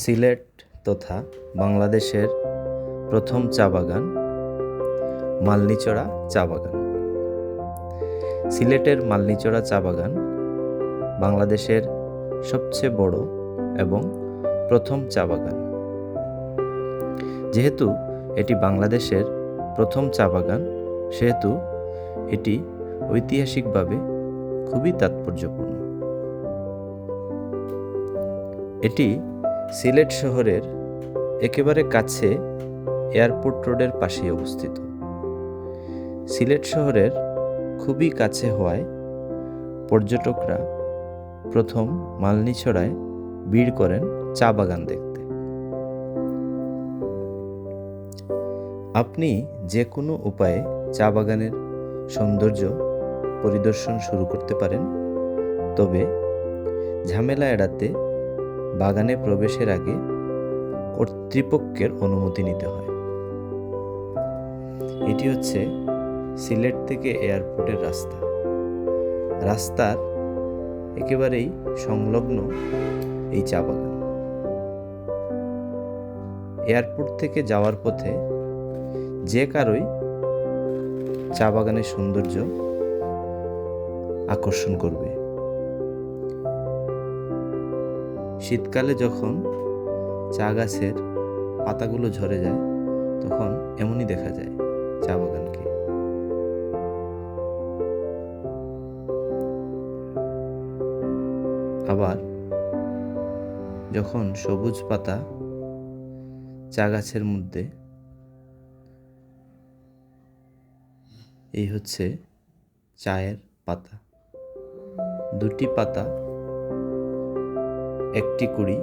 সিলেট তথা বাংলাদেশের প্রথম চা বাগান, মালনিচড়া চা বাগান। সিলেটের মালনিচড়া চা বাগান বাংলাদেশের সবচেয়ে বড় এবং প্রথম চা বাগান। যেহেতু এটি বাংলাদেশের প্রথম চা বাগান, সেহেতু এটি ঐতিহাসিকভাবে খুবই তাৎপর্যপূর্ণ। এটি সিলেট শহরের একেবারে কাছে এয়ারপোর্ট রোডের পাশেই অবস্থিত। সিলেট শহরের খুবই কাছে হওয়ায় পর্যটকরা প্রথম মালনীছড়ায় ভিড় করেন চা বাগান দেখতে। আপনি যে কোনো উপায়ে চা বাগানের সৌন্দর্য পরিদর্শন শুরু করতে পারেন, তবে ঝামেলা এড়াতে বাগানে প্রবেশের আগে কর্তৃপক্ষের অনুমতি নিতে হয়। এটি হচ্ছে সিলেট থেকে এয়ারপোর্টের রাস্তা। রাস্তার একেবারেই সংলগ্ন এই চা বাগান। এয়ারপোর্ট থেকে যাওয়ার পথে যে কারোই চা বাগানের সৌন্দর্য আকর্ষণ করবে। শীতকালে যখন চা গাছের পাতাগুলো ঝরে যায়, তখন এমনই দেখা যায় চা বাগানকে। আবার যখন সবুজ পাতা চা গাছের মধ্যে, এই হচ্ছে চায়ের পাতা। দুটি পাতা একটি কুড়ি,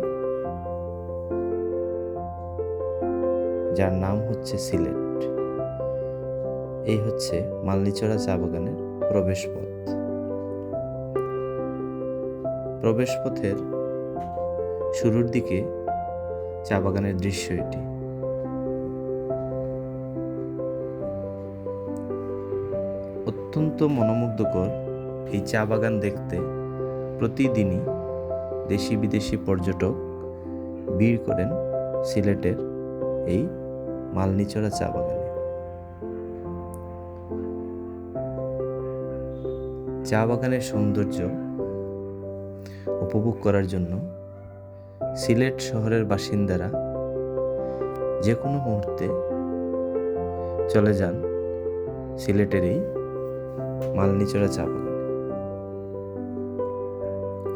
যার নাম হচ্ছে সিলেট। এই হচ্ছে মালনিচড়া চা বাগানের প্রবেশ পথ প্রবেশ পথের শুরুর দিকে চা বাগানের দৃশ্য এটি। অত্যন্ত মনোমুগ্ধকর এই চা বাগান দেখতে প্রতিদিনই দেশি বিদেশি পর্যটক ভিড় করেন সিলেটের এই মালনিচড়া চা বাগানে। চা বাগানের সৌন্দর্য উপভোগ করার জন্য সিলেট শহরের বাসিন্দারা যে কোনো মুহূর্তে চলে যান সিলেটের এই মালনিচড়া চা বাগান।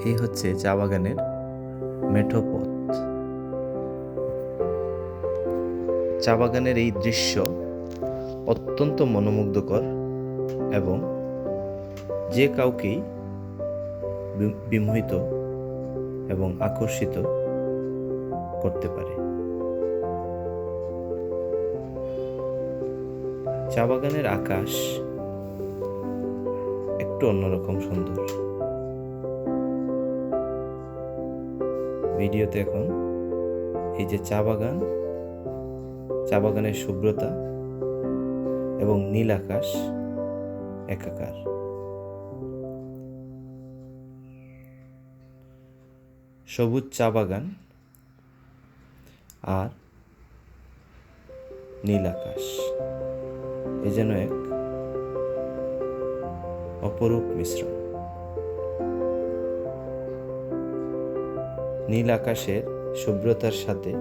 এই হচ্ছে চা বাগানের মেঠো পথ। চা বাগানের এই দৃশ্য অত্যন্ত মনোমুগ্ধকর এবং যে কাউকেই বিমোহিত এবং আকর্ষিত করতে পারে। চা বাগানের আকাশ একটু অন্যরকম সুন্দর। ভিডিওতে এখন এই যে চা বাগান, চা বাগানের শুভ্রতা এবং নীল আকাশ একাকার। সবুজ চা বাগান আর নীল আকাশ, এ যেন এক অপরূপ মিশ্রণ। নীল আকাশের শুভ্রতার সাথে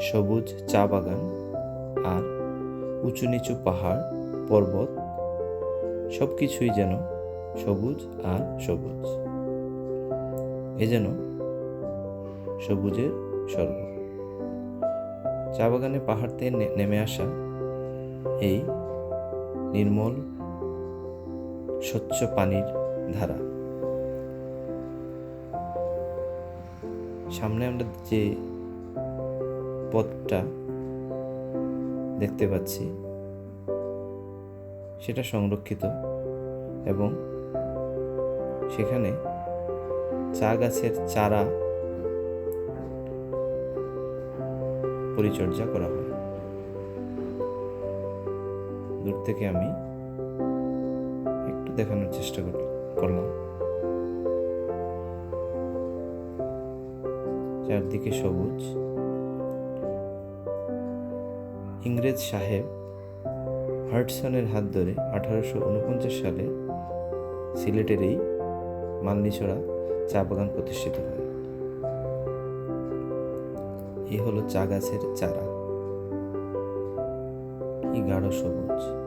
সবুজ চা বাগান আর উঁচু নিচু পাহাড়, পর্বত সব কিছুই যেন সবুজ আর সবুজ। এ যেন সবুজের স্বর্গ। চা বাগানে পাহাড় থেকে নেমে আসা এই নির্মল স্বচ্ছ পানির ধারা। সামনে আমরা যে পথটা দেখতে পাচ্ছি, সেটা সংরক্ষিত এবং সেখানে চা গাছের চারা পরিচর্যা করা হয়। দূর থেকে আমি একটু দেখানোর চেষ্টা কর- করলাম। চারদিকে সবুজ। ইংরেজ সাহেব হার্টসনের হাত ধরে আঠারোশো উনপঞ্চাশ সালে সিলেটের এই মালনিছড়া চা বাগান প্রতিষ্ঠিত হয়। এই হলো চা গাছের চারা। কি গাঢ় সবুজ।